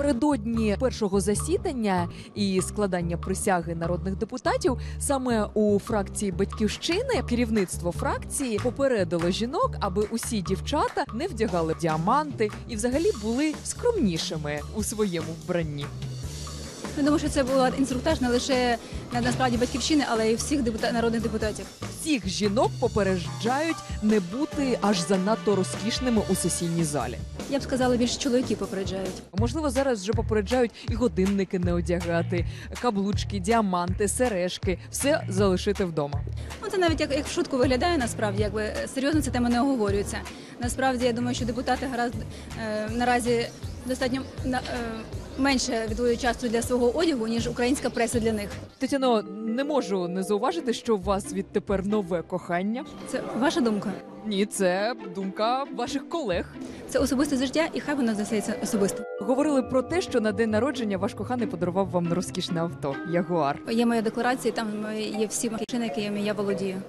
Напередодні першого засідання і складання присяги народних депутатів саме у фракції Батьківщини керівництво фракції попередило жінок, аби усі дівчата не вдягали діаманти і взагалі були скромнішими у своєму вбранні. Я думаю, що це була інструктаж не лише на- насправді батьківщини, але й всіх депутат, народних депутатів. Всіх жінок попереджають не бути аж занадто розкішними у сесійній залі. Я б сказала, більше чоловіки попереджають. Можливо, зараз вже попереджають і годинники не одягати, каблучки, діаманти, сережки все залишити вдома. Ну це навіть як, як в шутку виглядає насправді, якби серйозно ця тема не оговорюється. Насправді я думаю, що депутати гаразд е, наразі достатньо на, е, менше відводять часу для свого одягу, ніж українська преса для них. Тетяно, не можу не зауважити, що у вас відтепер нове кохання. Це ваша думка. Ні, це думка ваших колег. Це особисте життя, і хай воно залишається особисто. Говорили про те, що на день народження ваш коханий подарував вам розкішне авто Ягуар. Є моя декларація, там є всі машини, якими я володію.